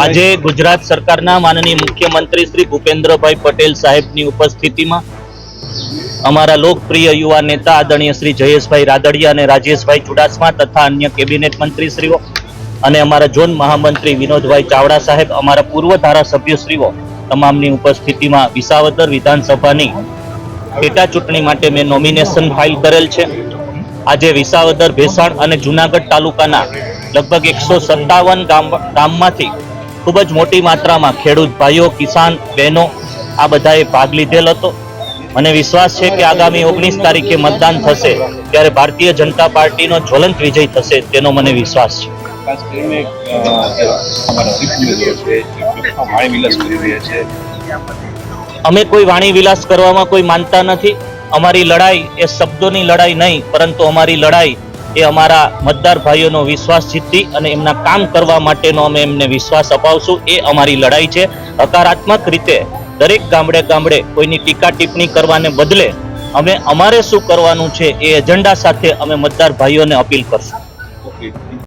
આજે ગુજરાત સરકારના માનનીય મુખ્યમંત્રી શ્રી ભૂપેન્દ્રભાઈ પટેલ સાહેબની ઉપસ્થિતિમાં અમારા લોકપ્રિય યુવા નેતા આદરણીય શ્રી જયેશભાઈ રાદડિયા અને રાજેશભાઈ ચુડાસમા તથા અન્ય કેબિનેટ મંત્રીશ્રીઓ અને અમારા ઝોન મહામંત્રી વિનોદભાઈ ચાવડા સાહેબ, અમારા પૂર્વ ધારાસભ્યશ્રીઓ તમામની ઉપસ્થિતિમાં વિસાવદર વિધાનસભાની પેટા ચૂંટણી માટે મેં નોમિનેશન ફાઇલ કરેલ છે. આજે વિસાવદર ભેસાણ અને જુનાગઢ તાલુકાના લગભગ એકસો સત્તાવન ગામ ગામમાંથી ખૂબ જ મોટી માત્રામાં ખેડૂત ભાઈઓ કિસાન બહેનો આ બધાએ ભાગ લીધેલ હતો. મને વિશ્વાસ છે કે આગામી ઓગણીસ તારીખે મતદાન થશે ત્યારે ભારતીય જનતા પાર્ટીનો જ્વલંત વિજય થશે તેનો મને વિશ્વાસ છે. ખાસ કરીને અમે કોઈ વાણી વિલાસ કરવામાં કોઈ માનતા નથી. અમારી લડાઈ એ શબ્દોની લડાઈ નહીં પરંતુ અમારી લડાઈ એ અમારા મતદાર ભાઈઓનો વિશ્વાસ જીતી અને એમના કામ કરવા માટેનો અમે એમને વિશ્વાસ અપાવશું. એ અમારી લડાઈ છે. હકારાત્મક રીતે દરેક ગામડે ગામડે કોઈની ટીકા ટિપ્પણી કરવાને બદલે અમે અમારે શું કરવાનું છે એ એજન્ડા સાથે અમે મતદાર ભાઈઓને અપીલ કરશું.